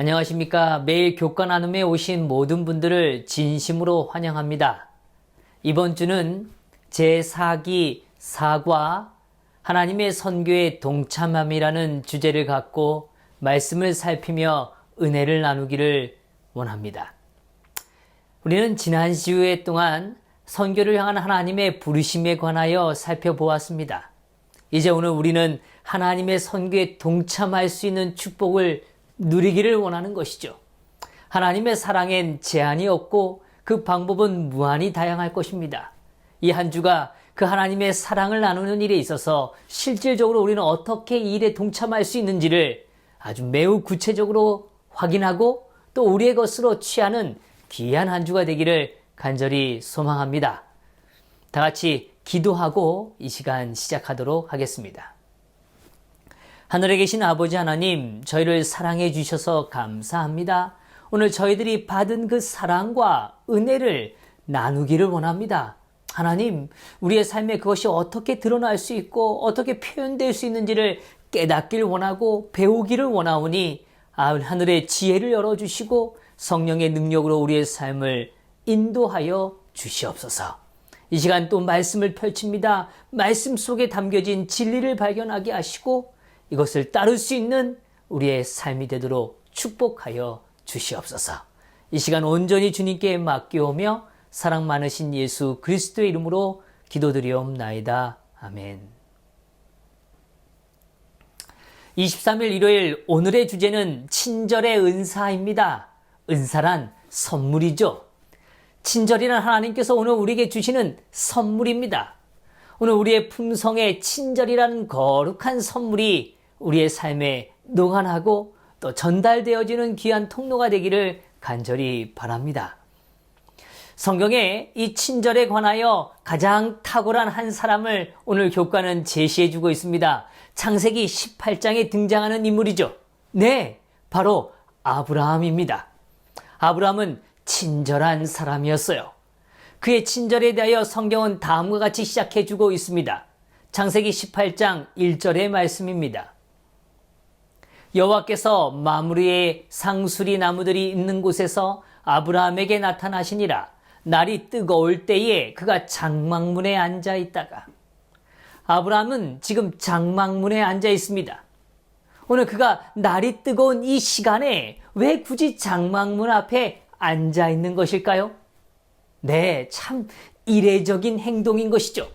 안녕하십니까. 매일 교과 나눔에 오신 모든 분들을 진심으로 환영합니다. 이번 주는 제4기 사과 하나님의 선교에 동참함이라는 주제를 갖고 말씀을 살피며 은혜를 나누기를 원합니다. 우리는 지난 시후에 동안 선교를 향한 하나님의 부르심에 관하여 살펴보았습니다. 이제 오늘 우리는 하나님의 선교에 동참할 수 있는 축복을 누리기를 원하는 것이죠. 하나님의 사랑엔 제한이 없고 그 방법은 무한히 다양할 것입니다. 이 한 주가 그 하나님의 사랑을 나누는 일에 있어서 실질적으로 우리는 어떻게 이 일에 동참할 수 있는지를 아주 매우 구체적으로 확인하고 또 우리의 것으로 취하는 귀한 한 주가 되기를 간절히 소망합니다. 다 같이 기도하고 이 시간 시작하도록 하겠습니다. 하늘에 계신 아버지 하나님, 저희를 사랑해 주셔서 감사합니다. 오늘 저희들이 받은 그 사랑과 은혜를 나누기를 원합니다. 하나님, 우리의 삶에 그것이 어떻게 드러날 수 있고 어떻게 표현될 수 있는지를 깨닫길 원하고 배우기를 원하오니 아, 하늘의 지혜를 열어주시고 성령의 능력으로 우리의 삶을 인도하여 주시옵소서. 이 시간 또 말씀을 펼칩니다. 말씀 속에 담겨진 진리를 발견하게 하시고 이것을 따를 수 있는 우리의 삶이 되도록 축복하여 주시옵소서. 이 시간 온전히 주님께 맡겨오며 사랑 많으신 예수 그리스도의 이름으로 기도드리옵나이다. 아멘. 23일 일요일 오늘의 주제는 친절의 은사입니다. 은사란 선물이죠. 친절이란 하나님께서 오늘 우리에게 주시는 선물입니다. 오늘 우리의 품성에 친절이라는 거룩한 선물이 우리의 삶에 농한하고 또 전달되어지는 귀한 통로가 되기를 간절히 바랍니다. 성경에 이 친절에 관하여 가장 탁월한 한 사람을 오늘 교과는 제시해 주고 있습니다. 창세기 18장에 등장하는 인물이죠. 네, 바로 아브라함입니다. 아브라함은 친절한 사람이었어요. 그의 친절에 대하여 성경은 다음과 같이 시작해 주고 있습니다. 창세기 18장 1절의 말씀입니다. 여호와께서 마무리의 상수리 나무들이 있는 곳에서 아브라함에게 나타나시니라. 날이 뜨거울 때에 그가 장막문에 앉아 있다가 아브라함은 지금 장막문에 앉아 있습니다. 오늘 그가 날이 뜨거운 이 시간에 왜 굳이 장막문 앞에 앉아 있는 것일까요? 네, 참 이례적인 행동인 것이죠.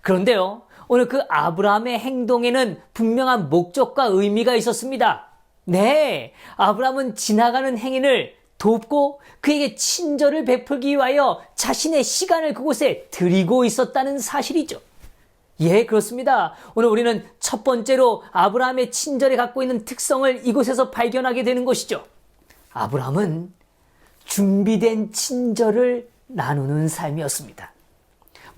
그런데요, 오늘 그 아브라함의 행동에는 분명한 목적과 의미가 있었습니다. 네, 아브라함은 지나가는 행인을 돕고 그에게 친절을 베풀기 위하여 자신의 시간을 그곳에 드리고 있었다는 사실이죠. 예, 그렇습니다. 오늘 우리는 첫 번째로 아브라함의 친절에 갖고 있는 특성을 이곳에서 발견하게 되는 것이죠. 아브라함은 준비된 친절을 나누는 삶이었습니다.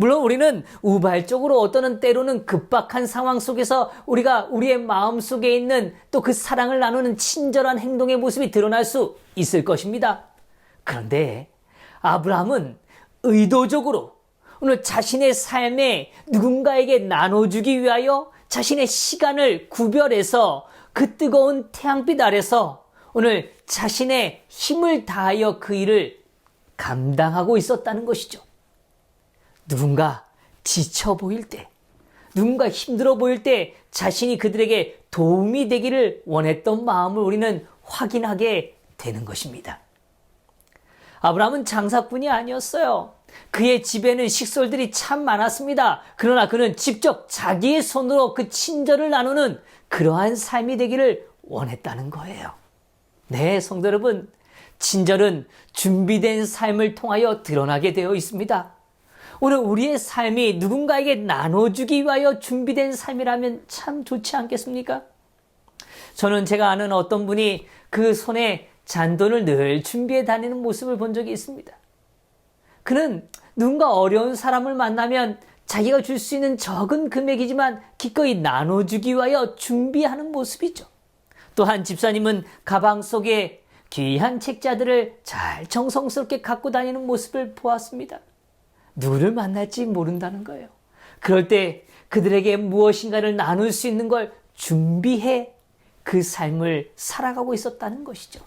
물론 우리는 우발적으로 어떠는 때로는 급박한 상황 속에서 우리가 우리의 마음 속에 있는 또 그 사랑을 나누는 친절한 행동의 모습이 드러날 수 있을 것입니다. 그런데 아브라함은 의도적으로 오늘 자신의 삶에 누군가에게 나눠주기 위하여 자신의 시간을 구별해서 그 뜨거운 태양빛 아래서 오늘 자신의 힘을 다하여 그 일을 감당하고 있었다는 것이죠. 누군가 지쳐 보일 때, 누군가 힘들어 보일 때 자신이 그들에게 도움이 되기를 원했던 마음을 우리는 확인하게 되는 것입니다. 아브라함은 장사꾼이 아니었어요. 그의 집에는 식솔들이 참 많았습니다. 그러나 그는 직접 자기의 손으로 그 친절을 나누는 그러한 삶이 되기를 원했다는 거예요. 네, 성도 여러분. 친절은 준비된 삶을 통하여 드러나게 되어 있습니다. 오늘 우리의 삶이 누군가에게 나눠주기 위하여 준비된 삶이라면 참 좋지 않겠습니까? 저는 제가 아는 어떤 분이 그 손에 잔돈을 늘 준비해 다니는 모습을 본 적이 있습니다. 그는 누군가 어려운 사람을 만나면 자기가 줄 수 있는 적은 금액이지만 기꺼이 나눠주기 위하여 준비하는 모습이죠. 또한 집사님은 가방 속에 귀한 책자들을 잘 정성스럽게 갖고 다니는 모습을 보았습니다. 누구를 만날지 모른다는 거예요. 그럴 때 그들에게 무엇인가를 나눌 수 있는 걸 준비해 그 삶을 살아가고 있었다는 것이죠.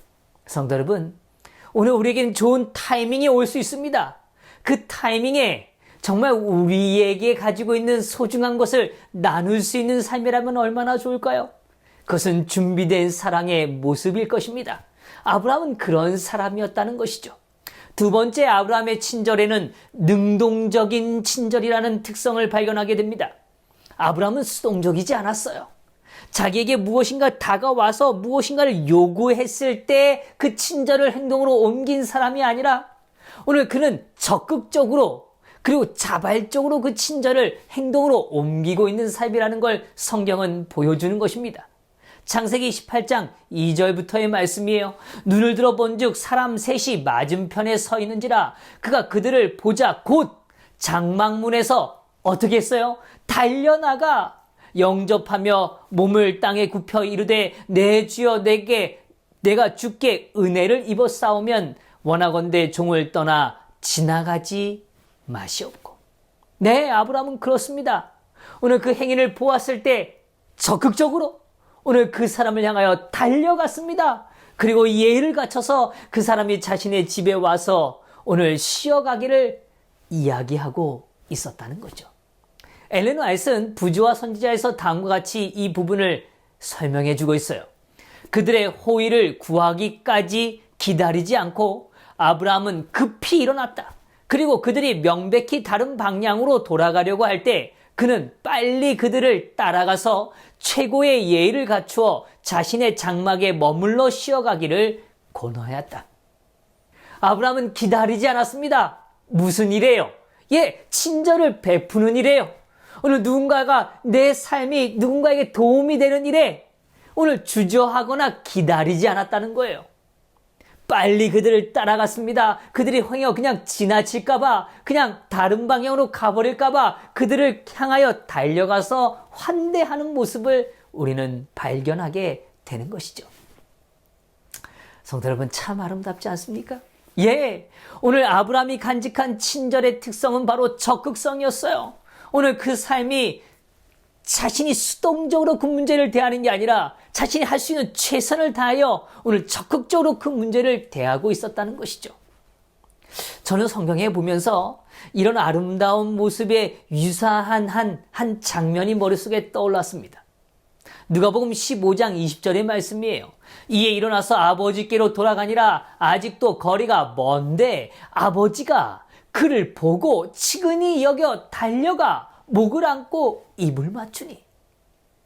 성도 여러분, 오늘 우리에겐 좋은 타이밍이 올 수 있습니다. 그 타이밍에 정말 우리에게 가지고 있는 소중한 것을 나눌 수 있는 삶이라면 얼마나 좋을까요? 그것은 준비된 사랑의 모습일 것입니다. 아브라함은 그런 사람이었다는 것이죠. 두 번째 아브라함의 친절에는 능동적인 친절이라는 특성을 발견하게 됩니다. 아브라함은 수동적이지 않았어요. 자기에게 무엇인가 다가와서 무엇인가를 요구했을 때 그 친절을 행동으로 옮긴 사람이 아니라 오늘 그는 적극적으로 그리고 자발적으로 그 친절을 행동으로 옮기고 있는 삶이라는 걸 성경은 보여주는 것입니다. 창세기 18장 2절부터의 말씀이에요. 눈을 들어 본즉 사람 셋이 맞은편에 서 있는지라 그가 그들을 보자 곧 장막문에서 어떻게 했어요? 달려나가 영접하며 몸을 땅에 굽혀 이르되 내 주여 내게 내가 주께 은혜를 입어 싸우면 원하건대 종을 떠나 지나가지 마시옵고. 네, 아브라함은 그렇습니다. 오늘 그 행위를 보았을 때 적극적으로 오늘 그 사람을 향하여 달려갔습니다. 그리고 예의를 갖춰서 그 사람이 자신의 집에 와서 오늘 쉬어가기를 이야기하고 있었다는 거죠. 엘렌 와이스는 부조와 선지자에서 다음과 같이 이 부분을 설명해 주고 있어요. 그들의 호의를 구하기까지 기다리지 않고 아브라함은 급히 일어났다. 그리고 그들이 명백히 다른 방향으로 돌아가려고 할 때 그는 빨리 그들을 따라가서 최고의 예의를 갖추어 자신의 장막에 머물러 쉬어가기를 권하였다. 아브라함은 기다리지 않았습니다. 무슨 일이에요? 예, 친절을 베푸는 일이에요. 오늘 누군가가 내 삶이 누군가에게 도움이 되는 일에 오늘 주저하거나 기다리지 않았다는 거예요. 빨리 그들을 따라갔습니다. 그들이 흥여 그냥 지나칠까봐, 그냥 다른 방향으로 가버릴까봐 그들을 향하여 달려가서 환대하는 모습을 우리는 발견하게 되는 것이죠. 성도 여러분, 참 아름답지 않습니까? 예. 오늘 아브라함이 간직한 친절의 특성은 바로 적극성이었어요. 오늘 그 삶이 자신이 수동적으로 그 문제를 대하는 게 아니라 자신이 할 수 있는 최선을 다하여 오늘 적극적으로 그 문제를 대하고 있었다는 것이죠. 저는 성경에 보면서 이런 아름다운 모습에 유사한 한, 한 장면이 머릿속에 떠올랐습니다. 누가복음 15장 20절의 말씀이에요. 이에 일어나서 아버지께로 돌아가니라 아직도 거리가 먼데 아버지가 그를 보고 치근히 여겨 달려가 목을 안고 입을 맞추니.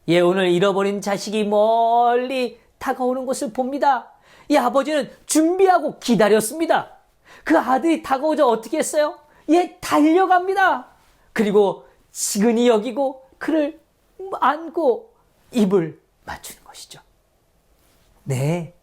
예, 오늘 잃어버린 자식이 멀리 다가오는 것을 봅니다. 이 아버지는 준비하고 기다렸습니다. 그 아들이 다가오자 어떻게 했어요? 예, 달려갑니다. 그리고 치근히 여기고 그를 안고 입을 맞추는 것이죠. 네.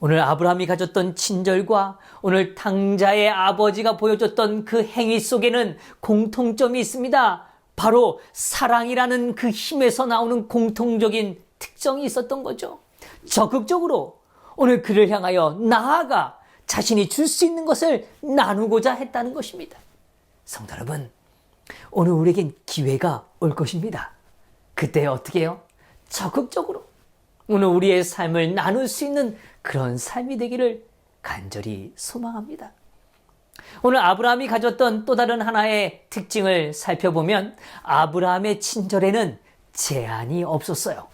오늘 아브라함이 가졌던 친절과 오늘 탕자의 아버지가 보여줬던 그 행위 속에는 공통점이 있습니다. 바로 사랑이라는 그 힘에서 나오는 공통적인 특성이 있었던 거죠. 적극적으로 오늘 그를 향하여 나아가 자신이 줄 수 있는 것을 나누고자 했다는 것입니다. 성도 여러분, 오늘 우리에겐 기회가 올 것입니다. 그때 어떻게 해요? 적극적으로 오늘 우리의 삶을 나눌 수 있는 그런 삶이 되기를 간절히 소망합니다. 오늘 아브라함이 가졌던 또 다른 하나의 특징을 살펴보면 아브라함의 친절에는 제한이 없었어요.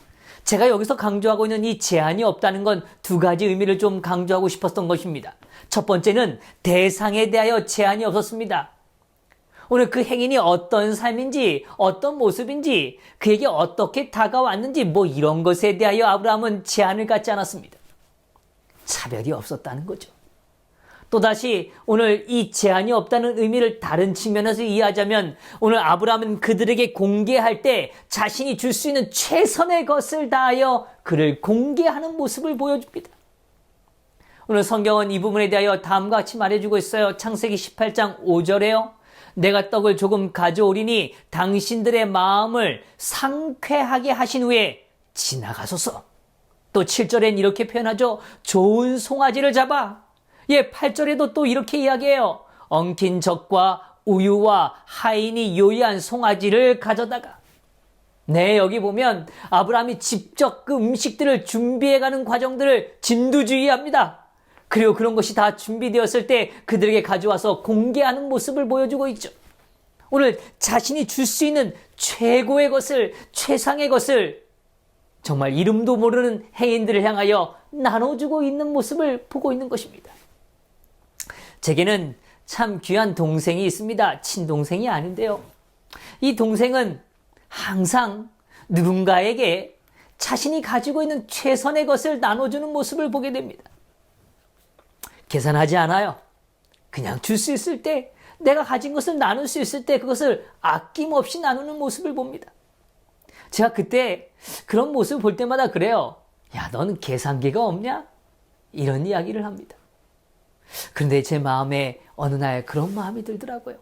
제가 여기서 강조하고 있는 이 제한이 없다는 건 두 가지 의미를 좀 강조하고 싶었던 것입니다. 첫 번째는 대상에 대하여 제한이 없었습니다. 오늘 그 행인이 어떤 삶인지, 어떤 모습인지, 그에게 어떻게 다가왔는지, 뭐 이런 것에 대하여 아브라함은 제한을 갖지 않았습니다. 차별이 없었다는 거죠. 또다시 오늘 이 제한이 없다는 의미를 다른 측면에서 이해하자면 오늘 아브라함은 그들에게 공개할 때 자신이 줄 수 있는 최선의 것을 다하여 그를 공개하는 모습을 보여줍니다. 오늘 성경은 이 부분에 대하여 다음과 같이 말해주고 있어요. 창세기 18장 5절에요. 내가 떡을 조금 가져오리니 당신들의 마음을 상쾌하게 하신 후에 지나가소서. 또 7절엔 이렇게 표현하죠. 좋은 송아지를 잡아. 예, 8절에도 또 이렇게 이야기해요. 엉킨 적과 우유와 하인이 요리한 송아지를 가져다가. 네, 여기 보면 아브라함이 직접 그 음식들을 준비해가는 과정들을 진두주의합니다. 그리고 그런 것이 다 준비되었을 때 그들에게 가져와서 공개하는 모습을 보여주고 있죠. 오늘 자신이 줄 수 있는 최고의 것을, 최상의 것을 정말 이름도 모르는 행인들을 향하여 나눠주고 있는 모습을 보고 있는 것입니다. 제게는 참 귀한 동생이 있습니다. 친동생이 아닌데요. 이 동생은 항상 누군가에게 자신이 가지고 있는 최선의 것을 나눠주는 모습을 보게 됩니다. 계산하지 않아요. 그냥 줄 수 있을 때, 내가 가진 것을 나눌 수 있을 때 그것을 아낌없이 나누는 모습을 봅니다. 제가 그때 그런 모습을 볼 때마다 그래요. 야, 너는 계산기가 없냐? 이런 이야기를 합니다. 그런데 제 마음에 어느 날 그런 마음이 들더라고요.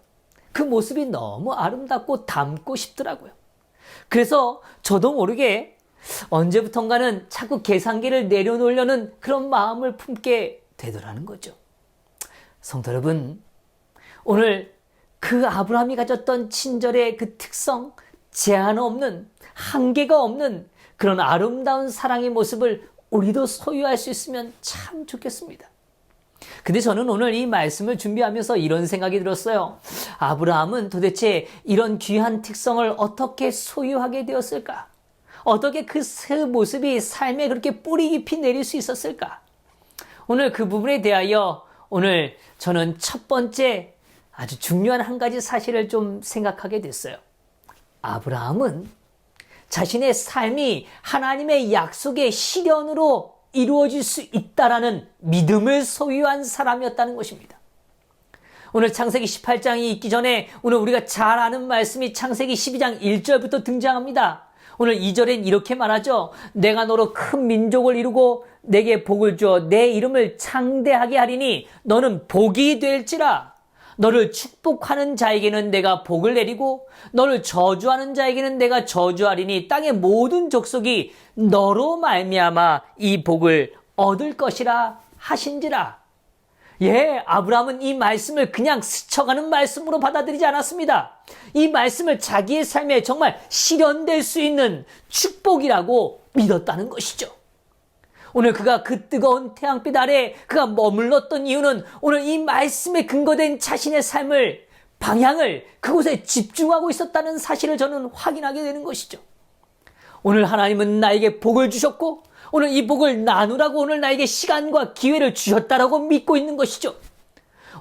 그 모습이 너무 아름답고 닮고 싶더라고요. 그래서 저도 모르게 언제부턴가는 자꾸 계산기를 내려놓으려는 그런 마음을 품게 되더라는 거죠. 성도 여러분, 오늘 그 아브라함이 가졌던 친절의 그 특성, 제한 없는, 한계가 없는 그런 아름다운 사랑의 모습을 우리도 소유할 수 있으면 참 좋겠습니다. 근데 저는 오늘 이 말씀을 준비하면서 이런 생각이 들었어요. 아브라함은 도대체 이런 귀한 특성을 어떻게 소유하게 되었을까? 어떻게 그 모습이 삶에 그렇게 뿌리 깊이 내릴 수 있었을까? 오늘 그 부분에 대하여 오늘 저는 첫 번째 아주 중요한 한 가지 사실을 좀 생각하게 됐어요. 아브라함은 자신의 삶이 하나님의 약속의 실현으로 이루어질 수 있다라는 믿음을 소유한 사람이었다는 것입니다. 오늘 창세기 18장이 있기 전에 오늘 우리가 잘 아는 말씀이 창세기 12장 1절부터 등장합니다. 오늘 2절엔 이렇게 말하죠. 내가 너로 큰 민족을 이루고 내게 복을 주어 내 이름을 창대하게 하리니 너는 복이 될지라. 너를 축복하는 자에게는 내가 복을 내리고 너를 저주하는 자에게는 내가 저주하리니 땅의 모든 족속이 너로 말미암아 이 복을 얻을 것이라 하신지라. 예, 아브라함은 이 말씀을 그냥 스쳐가는 말씀으로 받아들이지 않았습니다. 이 말씀을 자기의 삶에 정말 실현될 수 있는 축복이라고 믿었다는 것이죠. 오늘 그가 그 뜨거운 태양빛 아래 그가 머물렀던 이유는 오늘 이 말씀에 근거된 자신의 삶을 방향을 그곳에 집중하고 있었다는 사실을 저는 확인하게 되는 것이죠. 오늘 하나님은 나에게 복을 주셨고 오늘 이 복을 나누라고 오늘 나에게 시간과 기회를 주셨다라고 믿고 있는 것이죠.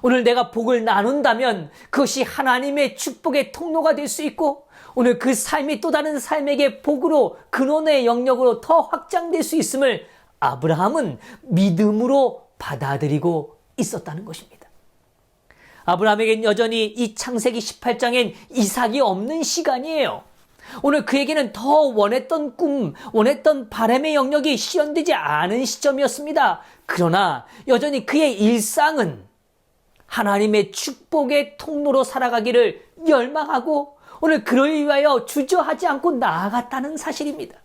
오늘 내가 복을 나눈다면 그것이 하나님의 축복의 통로가 될 수 있고 오늘 그 삶이 또 다른 삶에게 복으로 근원의 영역으로 더 확장될 수 있음을 아브라함은 믿음으로 받아들이고 있었다는 것입니다. 아브라함에겐 여전히 이 창세기 18장엔 이삭이 없는 시간이에요. 오늘 그에게는 더 원했던 꿈, 원했던 바람의 영역이 실현되지 않은 시점이었습니다. 그러나 여전히 그의 일상은 하나님의 축복의 통로로 살아가기를 열망하고 오늘 그를 위하여 주저하지 않고 나아갔다는 사실입니다.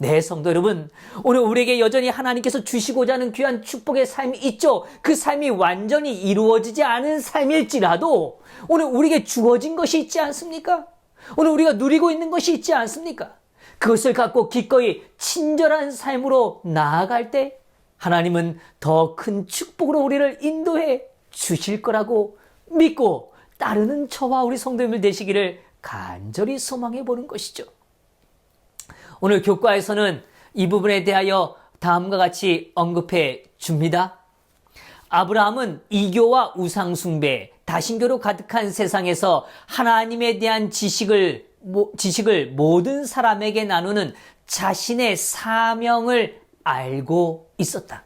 네, 성도 여러분. 오늘 우리에게 여전히 하나님께서 주시고자 하는 귀한 축복의 삶이 있죠. 그 삶이 완전히 이루어지지 않은 삶일지라도 오늘 우리에게 주어진 것이 있지 않습니까? 오늘 우리가 누리고 있는 것이 있지 않습니까? 그것을 갖고 기꺼이 친절한 삶으로 나아갈 때 하나님은 더 큰 축복으로 우리를 인도해 주실 거라고 믿고 따르는 저와 우리 성도님들 되시기를 간절히 소망해 보는 것이죠. 오늘 교과에서는 이 부분에 대하여 다음과 같이 언급해 줍니다. 아브라함은 이교와 우상숭배, 다신교로 가득한 세상에서 하나님에 대한 지식을, 지식을 모든 사람에게 나누는 자신의 사명을 알고 있었다.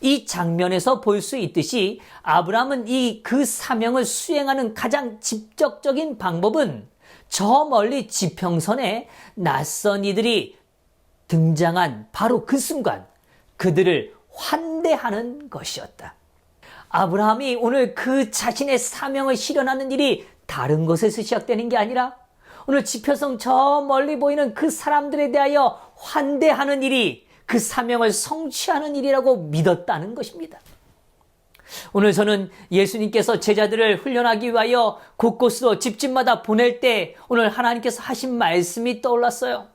이 장면에서 볼 수 있듯이 아브라함은 이 그 사명을 수행하는 가장 직접적인 방법은 저 멀리 지평선에 낯선 이들이 등장한 바로 그 순간 그들을 환대하는 것이었다. 아브라함이 오늘 그 자신의 사명을 실현하는 일이 다른 곳에서 시작되는 게 아니라 오늘 지표성 저 멀리 보이는 그 사람들에 대하여 환대하는 일이 그 사명을 성취하는 일이라고 믿었다는 것입니다. 오늘 저는 예수님께서 제자들을 훈련하기 위하여 곳곳으로 집집마다 보낼 때 오늘 하나님께서 하신 말씀이 떠올랐어요.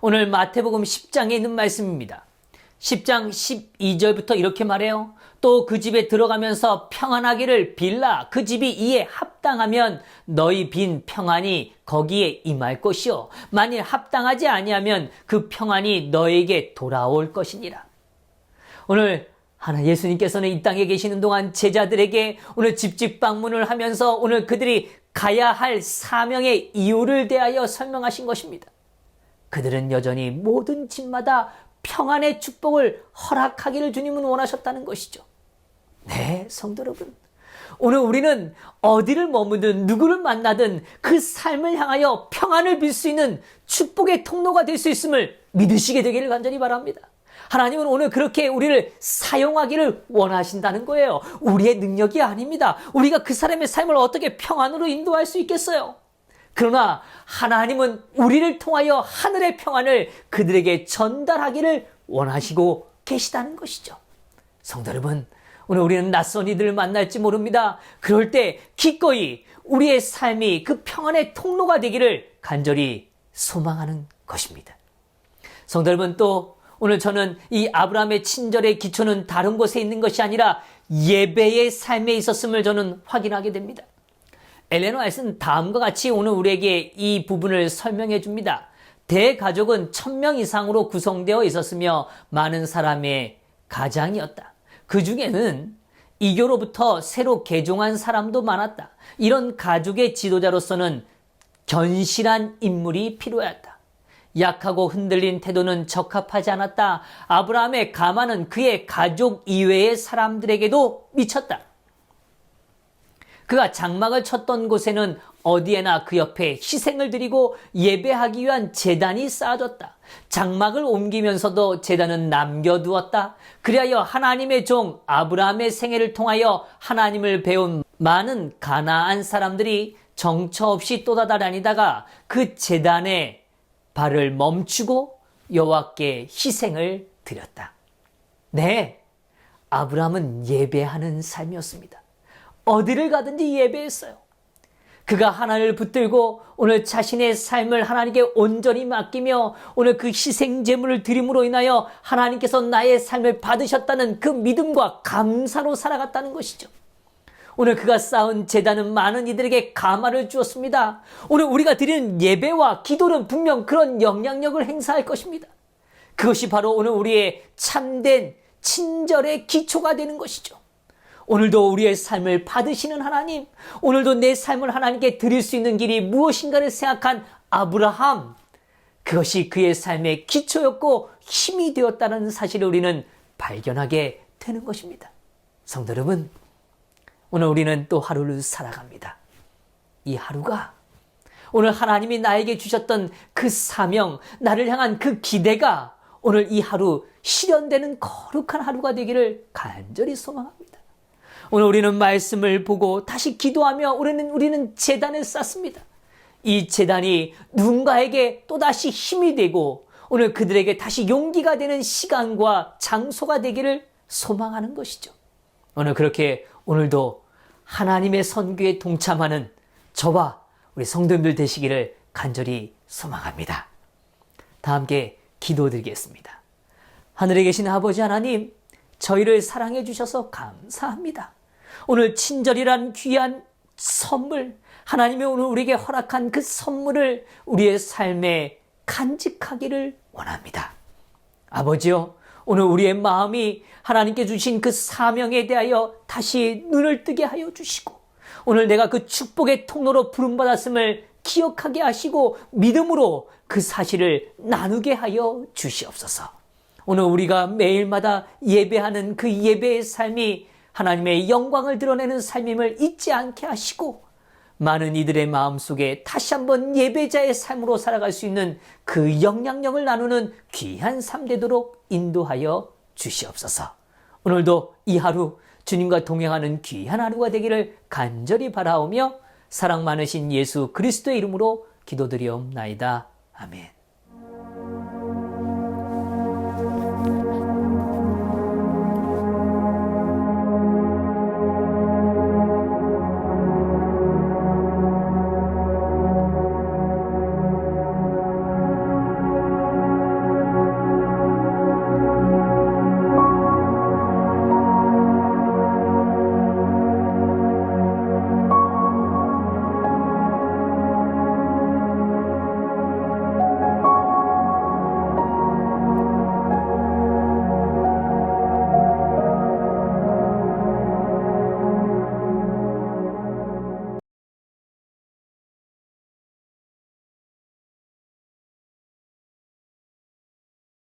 오늘 마태복음 10장에 있는 말씀입니다. 10장 12절부터 이렇게 말해요. 또 그 집에 들어가면서 평안하기를 빌라 그 집이 이에 합당하면 너희 빈 평안이 거기에 임할 것이요 만일 합당하지 아니하면 그 평안이 너에게 돌아올 것이니라. 오늘 하나 예수님께서는 이 땅에 계시는 동안 제자들에게 오늘 집집 방문을 하면서 오늘 그들이 가야 할 사명의 이유를 대하여 설명하신 것입니다. 그들은 여전히 모든 집마다 평안의 축복을 허락하기를 주님은 원하셨다는 것이죠. 네, 성도 여러분. 오늘 우리는 어디를 머무든 누구를 만나든 그 삶을 향하여 평안을 빌 수 있는 축복의 통로가 될 수 있음을 믿으시게 되기를 간절히 바랍니다. 하나님은 오늘 그렇게 우리를 사용하기를 원하신다는 거예요. 우리의 능력이 아닙니다. 우리가 그 사람의 삶을 어떻게 평안으로 인도할 수 있겠어요? 그러나 하나님은 우리를 통하여 하늘의 평안을 그들에게 전달하기를 원하시고 계시다는 것이죠. 성도 여러분, 오늘 우리는 낯선 이들을 만날지 모릅니다. 그럴 때 기꺼이 우리의 삶이 그 평안의 통로가 되기를 간절히 소망하는 것입니다. 성도 여러분 또 오늘 저는 이 아브라함의 친절의 기초는 다른 곳에 있는 것이 아니라 예배의 삶에 있었음을 저는 확인하게 됩니다. 엘레노 아이스는 다음과 같이 오늘 우리에게 이 부분을 설명해 줍니다. 대가족은 천 명 이상으로 구성되어 있었으며 많은 사람의 가장이었다. 그 중에는 이교로부터 새로 개종한 사람도 많았다. 이런 가족의 지도자로서는 견실한 인물이 필요했다. 약하고 흔들린 태도는 적합하지 않았다. 아브라함의 가만은 그의 가족 이외의 사람들에게도 미쳤다. 그가 장막을 쳤던 곳에는 어디에나 그 옆에 희생을 드리고 예배하기 위한 재단이 쌓아졌다. 장막을 옮기면서도 재단은 남겨두었다. 그리하여 하나님의 종 아브라함의 생애를 통하여 하나님을 배운 많은 가나안 사람들이 정처 없이 또다다다니다가 그 재단에 발을 멈추고 여호와께 희생을 드렸다. 네, 아브라함은 예배하는 삶이었습니다. 어디를 가든지 예배했어요. 그가 하나님을 붙들고 오늘 자신의 삶을 하나님께 온전히 맡기며 오늘 그 희생 제물을 드림으로 인하여 하나님께서 나의 삶을 받으셨다는 그 믿음과 감사로 살아갔다는 것이죠. 오늘 그가 쌓은 재단은 많은 이들에게 가마를 주었습니다. 오늘 우리가 드리는 예배와 기도는 분명 그런 영향력을 행사할 것입니다. 그것이 바로 오늘 우리의 참된 친절의 기초가 되는 것이죠. 오늘도 우리의 삶을 받으시는 하나님, 오늘도 내 삶을 하나님께 드릴 수 있는 길이 무엇인가를 생각한 아브라함, 그것이 그의 삶의 기초였고 힘이 되었다는 사실을 우리는 발견하게 되는 것입니다. 성도 여러분, 오늘 우리는 또 하루를 살아갑니다. 이 하루가 오늘 하나님이 나에게 주셨던 그 사명, 나를 향한 그 기대가 오늘 이 하루 실현되는 거룩한 하루가 되기를 간절히 소망합니다. 오늘 우리는 말씀을 보고 다시 기도하며 우리는 우리는 재단을 쌓습니다. 이 재단이 누군가에게 또다시 힘이 되고 오늘 그들에게 다시 용기가 되는 시간과 장소가 되기를 소망하는 것이죠. 오늘 그렇게 오늘도 하나님의 선교에 동참하는 저와 우리 성도님들 되시기를 간절히 소망합니다. 다 함께 기도드리겠습니다. 하늘에 계신 아버지 하나님, 저희를 사랑해 주셔서 감사합니다. 오늘 친절이란 귀한 선물, 하나님이 오늘 우리에게 허락한 그 선물을 우리의 삶에 간직하기를 원합니다. 아버지요, 오늘 우리의 마음이 하나님께 주신 그 사명에 대하여 다시 눈을 뜨게 하여 주시고, 오늘 내가 그 축복의 통로로 부름받았음을 기억하게 하시고, 믿음으로 그 사실을 나누게 하여 주시옵소서. 오늘 우리가 매일마다 예배하는 그 예배의 삶이 하나님의 영광을 드러내는 삶임을 잊지 않게 하시고 많은 이들의 마음속에 다시 한번 예배자의 삶으로 살아갈 수 있는 그 영향력을 나누는 귀한 삶 되도록 인도하여 주시옵소서. 오늘도 이 하루 주님과 동행하는 귀한 하루가 되기를 간절히 바라오며 사랑 많으신 예수 그리스도의 이름으로 기도드리옵나이다. 아멘.